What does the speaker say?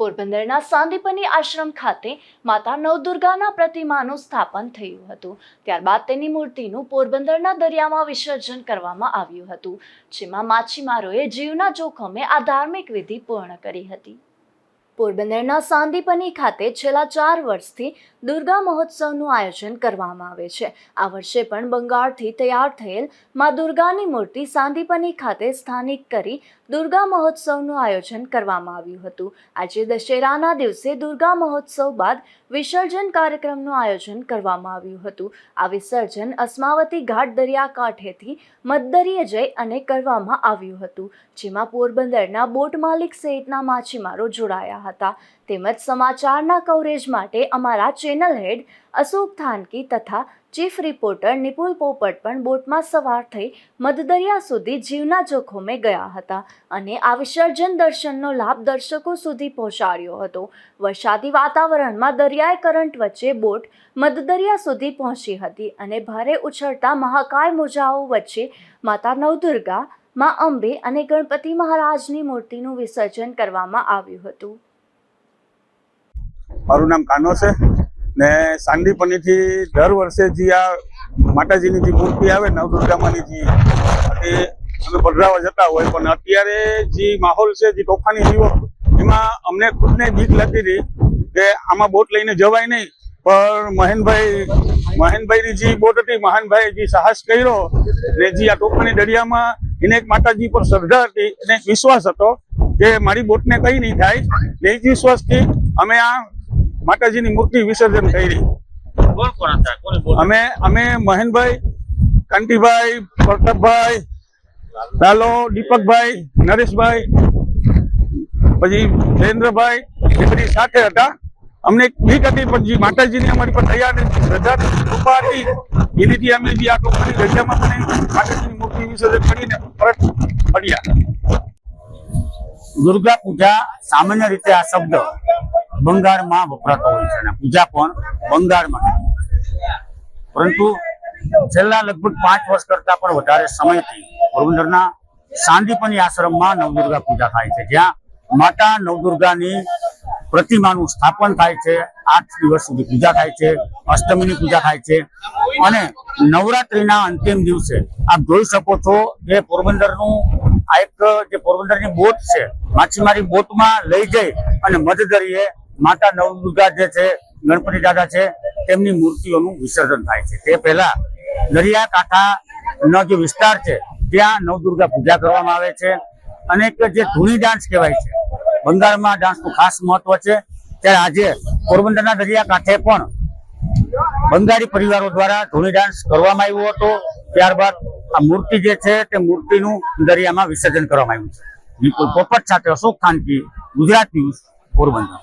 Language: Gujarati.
પોરબંદરના સાંદીપની આશ્રમ ખાતે માતા નવદુર્ગાના પ્રતિમાનું સ્થાપન થયું હતું. ત્યારબાદ તેની મૂર્તિનું પોરબંદરના દરિયામાં વિસર્જન કરવામાં આવ્યું હતું, જેમાં માછીમારોએ જીવના જોખમે આ ધાર્મિક વિધિ પૂર્ણ કરી હતી. પોરબંદરના સાંદીપની ખાતે છેલ્લા ચાર વર્ષથી દુર્ગા મહોત્સવનું આયોજન કરવામાં આવે છે. આ વર્ષે પણ બંગાળથી તૈયાર થયેલ મા દુર્ગાની મૂર્તિ સાંદીપની ખાતે સ્થાનિક કરી દુર્ગા મહોત્સવનું આયોજન કરવામાં આવ્યું હતું. આજે દશેરાના દિવસે દુર્ગા મહોત્સવ બાદ વિસર્જન કાર્યક્રમનું આયોજન કરવામાં આવ્યું હતું. આ વિસર્જન અસ્માવતી ઘાટ દરિયાકાંઠેથી મદ્દરીએ જઈ અને કરવામાં આવ્યું હતું, જેમાં પોરબંદરના બોટ માલિક સહિતના માછીમારો જોડાયા હતા. તેમજ સમાચારના કવરેજ માટે અમારા ચેનલ હેડ અશોક થાનકી તથા ચીફ રિપોર્ટર નિપુલ પોપટ પણ બોટમાં સવાર થઈ મધદરિયા સુધી જીવના જોખમે ગયા હતા અને આ વિસર્જન દર્શનનો લાભ દર્શકો સુધી પહોંચાડ્યો હતો. વરસાદી વાતાવરણમાં દરિયાઈ કરંટ વચ્ચે બોટ મધદરિયા સુધી પહોંચી હતી અને ભારે ઉછળતા મહાકાય મોજાઓ વચ્ચે માતા નવદુર્ગા, મા અંબે અને ગણપતિ મહારાજની મૂર્તિનું વિસર્જન કરવામાં આવ્યું હતું. મારું નામ કાનો છે. ને સાંદીપનીથી દર વર્ષે જે આ માતાજીની જે મૂર્તિ આવે નવદુર્ગામાની જે, એ અમે પધરાવા જતા હોય, પણ અત્યારે જે માહોલ છે, જે તોફાની જીવો, એમાં અમને ખુદને બીક લાગતી હતી કે આમાં બોટ લઈને જવાય નહીં. પણ મહેનભાઈ, મહેનભાઈની જે બોટ હતી મહાનભાઈ જે સાહસ કર્યો ને જે આ તોફાની દરિયામાં એને એક માતાજી પર શ્રદ્ધા હતી અને વિશ્વાસ હતો કે મારી બોટને કઈ નહીં થાય. ને એ વિશ્વાસથી અમે આ માતાજીની મૂર્તિ વિસર્જન કરી. અમે અમે મહેનભાઈ કાંતિભાઈ પ્રતાપભાઈ લાલો દીપકભાઈ નરેશભાઈ પછી જયેન્દ્રભાઈ બધી સાથે હતા. અમને એક બીક હતી પણ જે માતાજીની અમારી પર તૈયાર હતી શ્રદ્ધા કૃપા હતી એનીથી અમે જે આ ટોપની જગ્યામાં પણ માતાજીની મૂર્તિ વિસર્જન કરીને પરત ફર્યા. દુર્ગા પૂજા સામાન્ય રીતે આ શબ્દ બંગાળમાં વપરાતો હોય છે અને પૂજા પણ બંગાળમાં પરંતુ છેલ્લા લગભગ પાંચ વર્ષ કરતા પણ વધારે સમયથી પોરબંદરના સાંદીપની આશ્રમમાં નવદુર્ગા પૂજા થાય છે. જ્યાં માતા નવદુર્ગાની પ્રતિમાનું સ્થાપન થાય છે. આઠ દિવસ સુધી પૂજા થાય છે. અષ્ટમીની પૂજા થાય છે. અને નવરાત્રીના અંતિમ દિવસે આપ જોઈ શકો છો કે પોરબંદરનું આ એક જે પોરબંદરની બોટ છે, માછીમારી બોટમાં લઈ જઈ અને મધદરીએ માતા નવદુર્ગા જે છે, ગણપતિ દાદા છે, તેમની મૂર્તિઓનું વિસર્જન થાય છે. તે પહેલા દરિયાકાંઠાનો જે વિસ્તાર છે, ત્યાં નવદુર્ગા પૂજા કરવામાં આવે છે અને જે ધૂણી ડાન્સ કહેવાય છે, બંગાળમાં ડાન્સનું ખાસ મહત્વ છે. ત્યારે આજે પોરબંદરના દરિયાકાંઠે પણ બંગાળી પરિવારો દ્વારા ધૂણી ડાન્સ કરવામાં આવ્યો હતો. ત્યારબાદ આ મૂર્તિ જે છે, તે મૂર્તિનું દરિયામાં વિસર્જન કરવામાં આવ્યું છે. નિકુલ પોપટ સાથે અશોક ખાનકી ગુજરાત ન્યૂઝ, પોરબંદર.